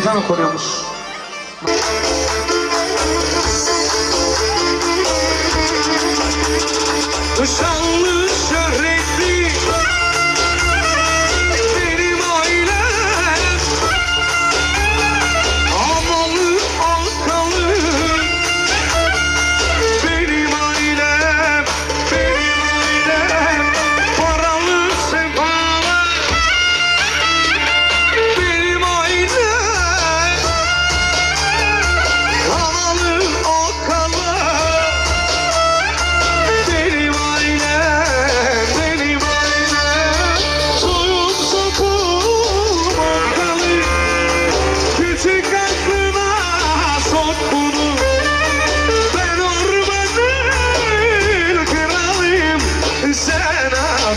ezan okunuyormuş. Işanlı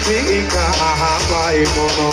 ঠিক না পাই কোনো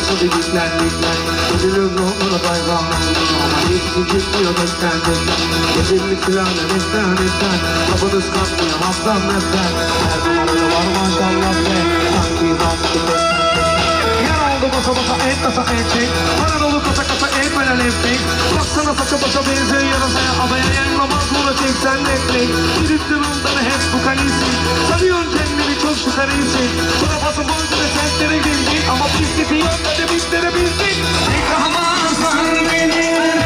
Adilerini yapıp yüklenlikler Ödülüm ruhunu bayramlar Ama hiç gitmiyor beklendim Geceli silahla mesten mesten Kapınız kalkmıyor haftan mesten Her numarada var maşallah be Sanki peşten peşten Yer oldu basa basa en kasa en çek. Para dolu kasa kasa en böyle leftik Baksana saça başa benziyor yarasaya Adaya yanlamaz buna çeksen netlik Gidiptin ondan hep bu kalisi Sanıyorsun kendini çıkarıysın Sonra basa boyunca da sentlere girdin Ama pisliği yok hadi bitlere bildin Yıkamazlar beni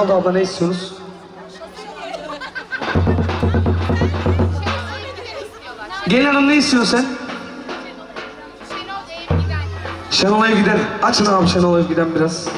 Ronaldo abla ne istiyorsunuz? Gelin hanım ne istiyorsun sen? Şenol Evgiden. Açın abi Şenol Evgiden biraz.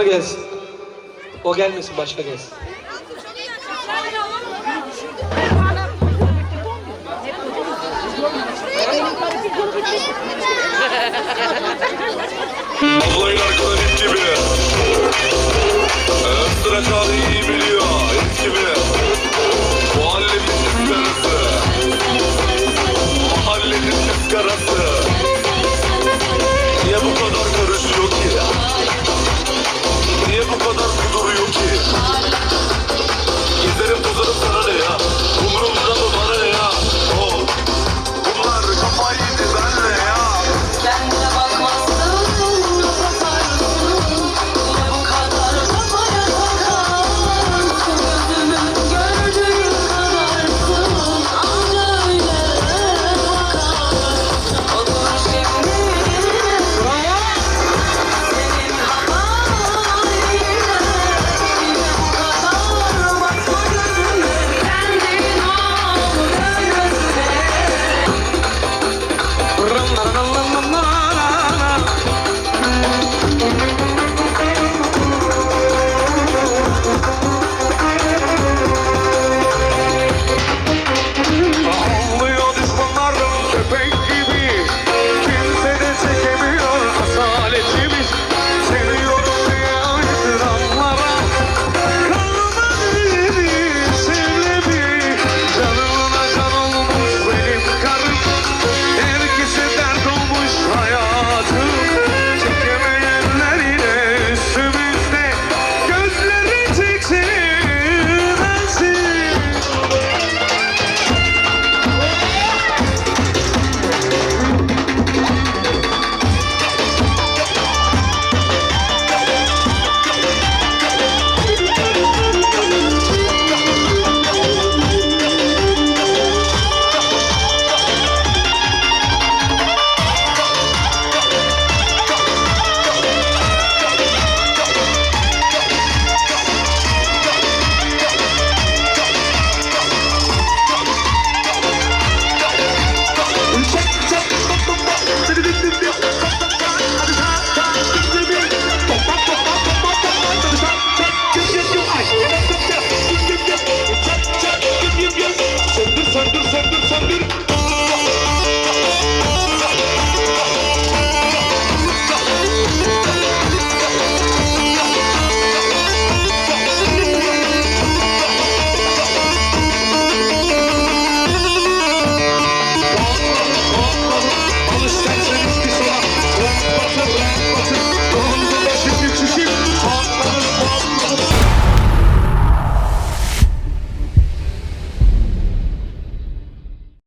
Aklıma gelsin. O gelmesin başka gelsin.